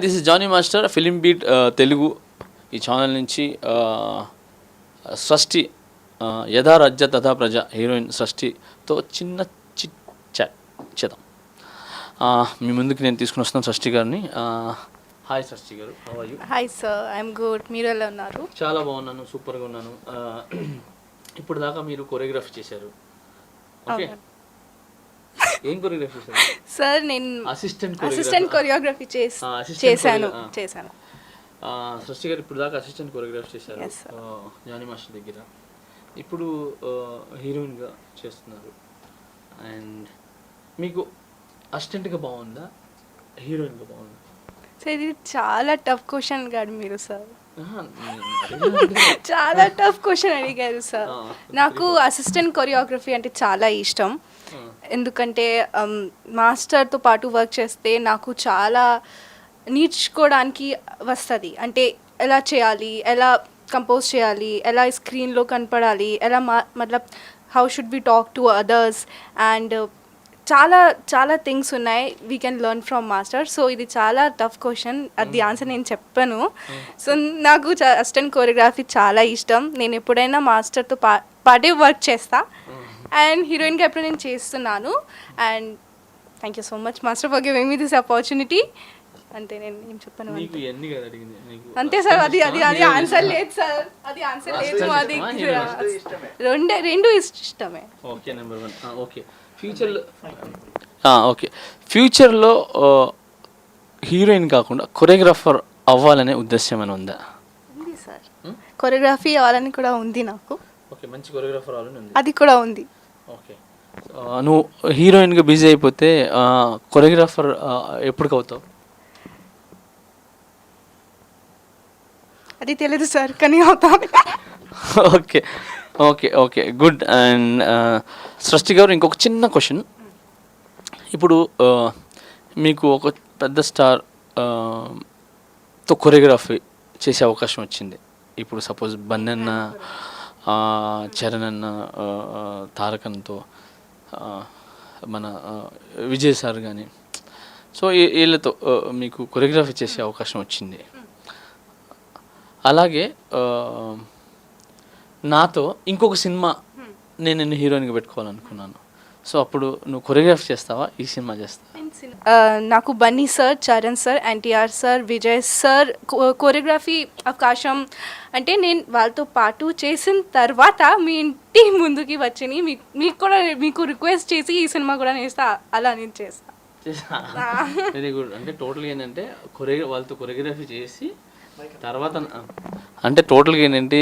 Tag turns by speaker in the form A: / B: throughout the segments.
A: This is Jani master film beat Telugu ఈ channel నుంచి సృష్టి యథా రాజ్య తథా ప్రజ హీరోయిన్ సృష్టితో చిన్న చిట్ చాట్ చేద్దాం. ఆ, మీ ముందుకు నేను తీసుకుని వస్తున్నాను సృష్టి గారిని హాయ్ సృష్టి గారు you
B: hi sir I'm good మీరు ఎలా ఉన్నారు?
A: చాలా బాగున్నాను సూపర్గా ఉన్నాను. ఆ, ఇప్పుడు దాకా మీరు కొరియోగ్రఫీ చేశారు. ఓకే ఏం కొరియోగ్రఫీ
B: సార్? నేను
A: అసిస్టెంట్
B: అసిస్టెంట్ కొరియోగ్రఫీ చేశాను. చేశాను.
A: సృష్టి గారు ఇప్పుడు దాకా అసిస్టెంట్ కొరియోగ్రాఫ్ చేశారు. జానీ మాస్టర్ దగ్గర. ఇప్పుడు హీరోయిన్గా చేస్తున్నారు. అండ్ మీకు అసిస్టెంట్గా బాగుందా? హీరోయిన్గా బాగుందా?
B: సార్ ఇది చాలా టఫ్ క్వశ్చన్ అడిగారు మీరు సార్. చాలా టఫ్ క్వశ్చన్ అడిగారు సార్. నాకు అసిస్టెంట్ కొరియోగ్రఫీ అంటే చాలా ఇష్టం. ఎందుకంటే మాస్టర్తో పాటు వర్క్ చేస్తే నాకు చాలా నేర్చుకోవడానికి వస్తుంది. అంటే ఎలా చేయాలి ఎలా కంపోజ్ చేయాలి ఎలా స్క్రీన్లో కనపడాలి ఎలా మా మతలబ్ how should be talk to others and చాలా చాలా థింగ్స్ ఉన్నాయి. We can learn from master so ఇది చాలా టఫ్ క్వశ్చన్ అది ఆన్సర్ నేను చెప్పాను. సో నాకు అసిస్టెంట్ కోరియోగ్రఫీ చాలా ఇష్టం. నేను ఎప్పుడైనా మాస్టర్తో పా పాటే వర్క్ చేస్తా. అండ్ హీరోయిన్గా ఎప్పుడు నేను చేస్తున్నాను. And thank you so much master for giving me this opportunity అంతే నేను ఏం చెప్పాను
A: నీకు ఇవన్నీ కదా అడిగింది నీకు
B: అంతే సార్ అది అది అది ఆన్సర్? లేదు సార్. అది ఆన్సర్ లేదు?
A: Hero
B: రెండే రెండు ఇష్టమే.
A: Okay number one okay. ఫ్యూచర్లో ఓకే. ఫ్యూచర్లో హీరోయిన్ కాకుండా కొరియోగ్రాఫర్ అవ్వాలనే ఉద్దేశం ఏమైనా ఉందా?
B: ఉంది సార్. కొరియోగ్రఫీ అవ్వాలని కూడా ఉంది నాకు.
A: ఓకే మంచి కొరియోగ్రాఫర్ అవ్వాలని ఉంది.
B: అది కూడా ఉంది.
A: ఓకే నువ్వు హీరోయిన్గా బిజీ అయిపోతే కొరియోగ్రాఫర్ ఎప్పటికి అవుతావు
B: అది తెలియదు సార్ కానీ అవుతాం.
A: Okay okay okay good and Srishti గారు ఇంకొక చిన్న క్వశ్చన్ ఇప్పుడు మీకు ఒక పెద్ద స్టార్తో కొరియోగ్రఫీ చేసే అవకాశం వచ్చింది. ఇప్పుడు సపోజ్ బన్నన్న చరణ్ అన్న తారకన్తో మన విజయ్ సార్ కానీ సో వీళ్ళతో మీకు కొరియోగ్రఫీ చేసే అవకాశం వచ్చింది. అలాగే నాతో ఇంకొక సినిమా నేను నిన్ను హీరోయిన్గా పెట్టుకోవాలనుకున్నాను. సో అప్పుడు నువ్వు కొరియోగ్రాఫ్ చేస్తావా? ఈ సినిమా చేస్తావా?
B: ఆ, నాకు Bunny sir Charan sir N T R sir Vijay sir choreography అవకాశం అంటే నేను వాళ్ళతో పాటు చేసిన తర్వాత మీ ఇంటి ముందుకి వచ్చి మీకు కూడా మీకు రిక్వెస్ట్ చేసి ఈ సినిమా కూడా నేస్తా అలా నేను చేస్తా.
A: వెరీ గుడ్ అంటే టోటల్గా ఏంటంటే కొరియో వాళ్ళతో కొరియోగ్రఫీ చేసి తర్వాత అంటే టోటల్గా ఏంటంటే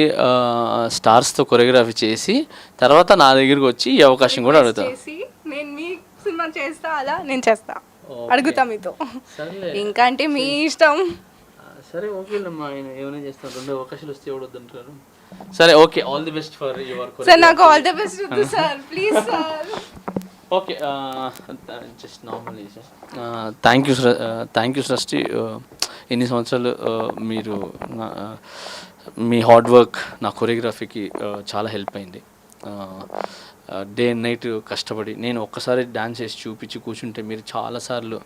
A: స్టార్స్తో కొరియోగ్రఫీ చేసి తర్వాత నా దగ్గరికి వచ్చి ఈ అవకాశం కూడా అడుగుతా
B: చేసి నేను మీ సినిమా చేస్తా అలా నేను చేస్తా. అడుగుతా మీతో. ఇంకా అంటే మీ ఇష్టం.
A: సరే ఆయన ఏమైనా చేస్తాను రెండు అవకాశాలు వస్తే ఎవడొద్దంటారు సరే okay all the best for your
B: sir నాకు ఆల్ ద బెస్ట్ వద్దు sir please sir
A: okay just normal thank you thank you Srishti ఎన్ని సంవత్సరాలు మీరు నా- మీ హార్డ్ వర్క్ నా కొరియోగ్రఫీకి చాలా హెల్ప్ అయింది. డే అండ్ నైట్ కష్టపడి నేను ఒక్కసారి డ్యాన్స్ చేసి చూపించి కూర్చుంటే మీరు చాలాసార్లు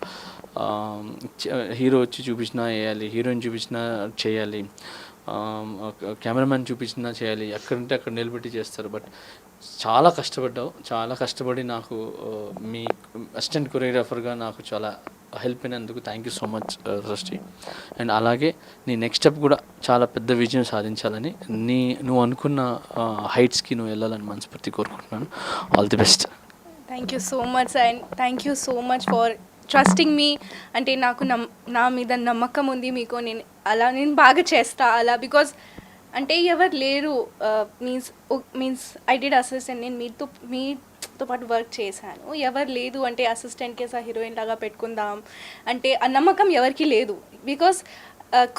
A: హీరో వచ్చి చూపించినా వేయాలి హీరోయిన్ చూపించినా చేయాలి కెమెరామ్యాన్ చూపించినా చేయాలి ఎక్కడంటే అక్కడ నిలబెట్టి చేస్తారు. బట్ చాలా కష్టపడ్డావు చాలా కష్టపడి నాకు మీ అసిస్టెంట్ కొరియోగ్రాఫర్గా నాకు చాలా హెల్ప్ అయినందుకు thank you so much Srishti and అలాగే నీ నెక్స్ట్ స్టెప్ కూడా చాలా పెద్ద విజయం సాధించాలని నీ నువ్వు అనుకున్న uh, హైట్స్కి నువ్వు వెళ్ళాలని మనస్ఫూర్తి కోరుకుంటున్నాను. All the best
B: thank you so much and thank you so much for trusting me అంటే నాకు నమ్ నా మీద నమ్మకం ఉంది మీకు నేను అలా నేను బాగా చేస్తా అలా బికాజ్ అంటే ఎవరు లేరు means means I did and నేను మీతో మీ మీతో పాటు వర్క్ చేశాను. ఎవరు లేదు అంటే అసిస్టెంట్ కేసా హీరోయిన్ లాగా పెట్టుకుందాం అంటే ఆ నమ్మకం ఎవరికి లేదు. బికాస్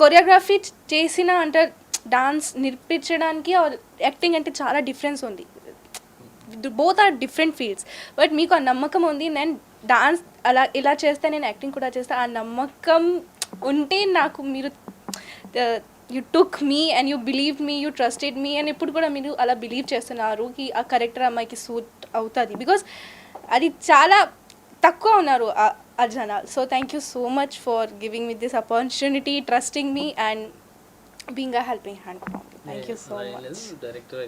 B: కొరియోగ్రఫీ చేసిన అంటే డాన్స్ నేర్పించడానికి యాక్టింగ్ అంటే చాలా డిఫరెన్స్ ఉంది. Both are different fields but మీకు ఆ నమ్మకం ఉంది. నేను డాన్స్ అలా ఇలా చేస్తే నేను యాక్టింగ్ కూడా చేస్తా. ఆ నమ్మకం ఉంటే నాకు మీరు you took me and you believe me you trusted me and ఇప్పుడు కూడా మీరు అలా బిలీవ్ చేస్తున్నారు. కి ఆ కరెక్టర్ అమ్మాయికి సూట్ అవుతుంది. బికాస్ అది చాలా తక్కువ ఉన్నారు ఆ- జనాలు. So thank you so much for giving me this opportunity trusting me and being a helping hand thank you so much
A: director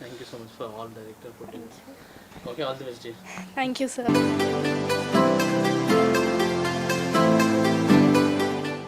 A: thank you so much for all director okay all the best
B: thank you sir